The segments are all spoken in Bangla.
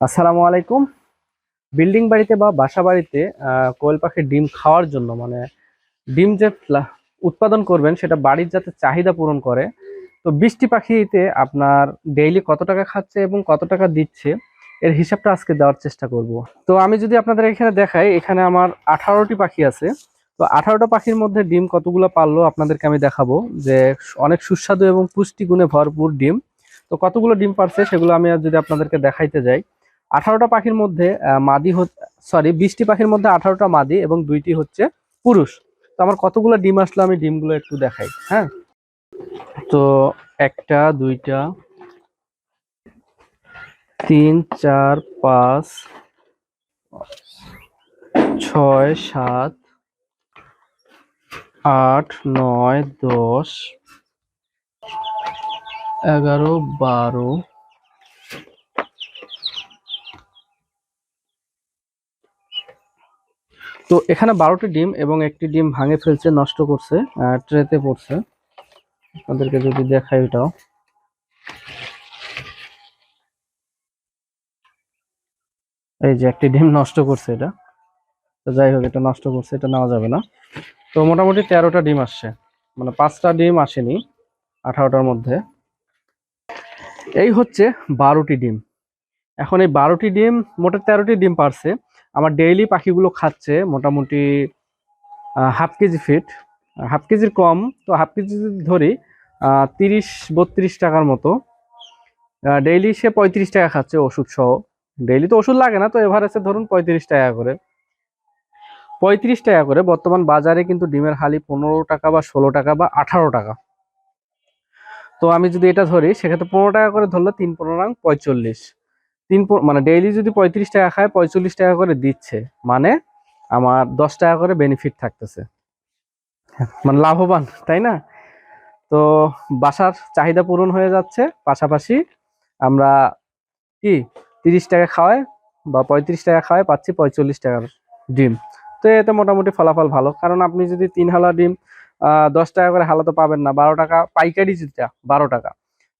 আসসালামু আলাইকুম। বিল্ডিং বাড়িতে বা বাসা বাড়িতে কোয়েল পাখির ডিম খাওয়ার জন্য মানে ডিম যে উৎপাদন করবেন সেটা বাড়ির যাতে চাহিদা পূরণ করে। তো বৃষ্টি পাখিতে আপনার ডেইলি কত টাকা খাচ্ছে এবং কত টাকা দিচ্ছে, এর হিসাবটা আজকে দেওয়ার চেষ্টা করব। তো আমি যদি আপনাদের এখানে দেখাই, এখানে আমার আঠারোটি পাখি আছে। তো আঠারোটা পাখির মধ্যে ডিম কতগুলো পারল আপনাদেরকে আমি দেখাবো, যে অনেক সুস্বাদু এবং পুষ্টিগুণে ভরপুর ডিম। তো কতগুলো ডিম পারছে সেগুলো আমি যদি আপনাদেরকে দেখাইতে যাই। আঠারোটা পাখির মধ্যে মাদি সরি বিশটি পাখির মধ্যে আঠারোটা মাদি এবং দুইটি হচ্ছে পুরুষ। তো আমার কতগুলো ডিম আসলো আমি ডিমগুলো একটু দেখাই হ্যাঁ? তো একটা, দুইটা, তিন, চার, পাঁচ, ছয়, সাত, আট, নয়, দশ, এগারো, বারো তো এখানে বারোটি ডিম এবং একটি ডিম ভাঙে ফেলছে, নষ্ট করছে ট্রেতে পড়ছে। আপনাদেরকে যদি দেখাই এটাও এই যে একটি ডিম নষ্ট করছে এটা। তো যাই হোক, এটা নষ্ট করছে, এটা নেওয়া যাবে না। তো মোটামুটি তেরোটা ডিম আসছে। মানে পাঁচটা ডিম আসেনি, আঠারোটার মধ্যে। এই হচ্ছে বারোটি ডিম। এখন এই বারোটি ডিম, মোটা তেরোটি ডিম পারছে। আমার ডেইলি পাখিগুলো খাচ্ছে মোটামুটি হাফ কেজি ফিট হাফ কেজির কম, তো হাফ কেজি যদি ধরি তিরিশ, বত্রিশ টাকার মতো। ডেইলি সে পঁয়ত্রিশ টাকা খাচ্ছে ওষুধ সহ। ডেইলি তো ওষুধ লাগে না, তো এভারেজে ধরুন পঁয়ত্রিশ টাকা করে। পঁয়ত্রিশ টাকা করে, বর্তমান বাজারে কিন্তু ডিমের হালি পনেরো টাকা বা ষোলো টাকা বা আঠারো টাকা। তো আমি যদি এটা ধরি, সেক্ষেত্রে পনেরো টাকা করে ধরলে তিন পনেরো রাং পঁয়তাল্লিশ তিন মানে ডেইলি যদি পঁয়ত্রিশ টাকা খায় পঁয়তাল্লিশ টাকা করে দিচ্ছে। মানে আমার দশ টাকা করে বেনিফিট থাকতেছে। মানে লাভবান, তাই না? তো বাসার চাহিদা পূরণ হয়ে যাচ্ছে। পাশাপাশি আমরা কি, তিরিশ টাকা খাওয়ায় বা পঁয়ত্রিশ টাকা খাওয়ায় পাচ্ছি পঁয়তাল্লিশ টাকার ডিম। তো এতে মোটামুটি ফলাফল ভালো। কারণ আপনি যদি তিন হালা ডিম দশ টাকা করে হালা তো পাবেন না। বারো টাকা পাইকারি যেটা, বারো টাকা।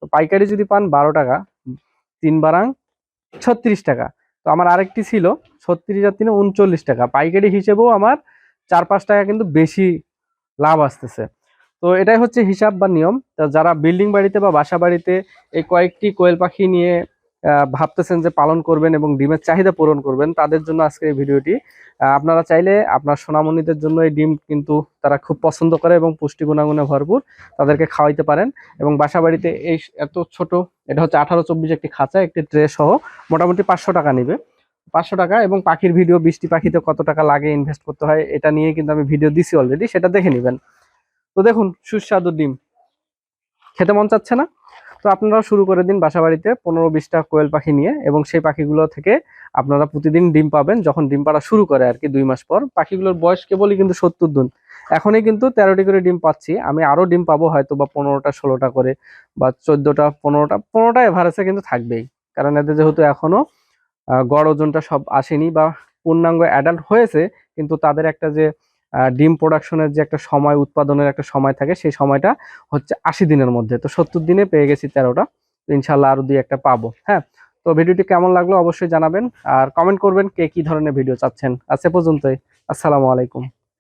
তো পাইকারি যদি পান বারো টাকা, তিন বারাং ছত্রিশ টাকা। তো আমার আরেকটি ছিল ছত্রিশ আর তিনে উনচল্লিশ টাকা। পাইকারি হিসেবেও আমার চার পাঁচ টাকা কিন্তু বেশি লাভ আসতেছে। তো এটাই হচ্ছে হিসাব বা নিয়ম। যারা বিল্ডিং বাড়িতে বা বাসা বাড়িতে এই কয়েকটি কোয়েল পাখি নিয়ে ভাবতেছেন যে পালন করবেন এবং ডিমের চাহিদা পূরণ করবেন, তাদের জন্য আজকের এই ভিডিওটি। আপনারা চাইলে আপনার সোনামণিদের জন্য এই ডিম কিন্তু তারা খুব পছন্দ করে এবং পুষ্টি গুণাগুণে ভরপুর, তাদেরকে খাওয়াইতে পারেন। এবং বাসা বাড়িতে এই এত ছোট, এটা হচ্ছে আঠারো চব্বিশ একটি খাঁচা, একটি ট্রে সহ মোটামুটি পাঁচশো টাকা নেবে। পাঁচশো টাকা এবং পাখির ভিডিও, বৃষ্টি পাখিতে কত টাকা লাগে ইনভেস্ট করতে হয়, এটা নিয়ে কিন্তু আমি ভিডিও দিছি অলরেডি সেটা দেখে নেবেন। তো দেখুন, সুস্বাদু ডিম। খেতে মন চাচ্ছে না? তো আপনারা শুরু করে দিন বাসা বাড়িতে পনেরো বিশটা কোয়েল পাখি নিয়ে এবং সেই পাখিগুলো থেকে আপনারা প্রতিদিন ডিম পাবেন যখন ডিম পাড়া শুরু করে আর কি দুই মাস পর। পাখিগুলোর বয়স কেবলই কিন্তু সত্তর দিন। এখনই কিন্তু তেরোটি করে ডিম পাচ্ছি। আমি আরও ডিম পাবো হয়তো বা পনেরোটা, ষোলোটা করে বা চোদ্দোটা, পনেরোটা পনেরোটা এভারেজে কিন্তু থাকবেই। কারণ এদের যেহেতু এখনও গড় ওজনটা সব আসেনি বা পূর্ণাঙ্গ অ্যাডাল্ট হয়েছে, কিন্তু তাদের একটা যে ডিম প্রোডাকশনের যে একটা সময়, উৎপাদনের একটা সময় থাকে, সেই সময়টা হচ্ছে আশি দিনের মধ্যে। তো সত্তর দিনে পেয়ে গেছি তেরোটা। ইনশাল্লাহ আরও দুই একটা পাবো হ্যাঁ? তো ভিডিওটি কেমন লাগল অবশ্যই জানাবেন। আর কমেন্ট করবেন কে কি ধরনের ভিডিও চাচ্ছেন। আজ পর্যন্তই। আসসালামু আলাইকুম।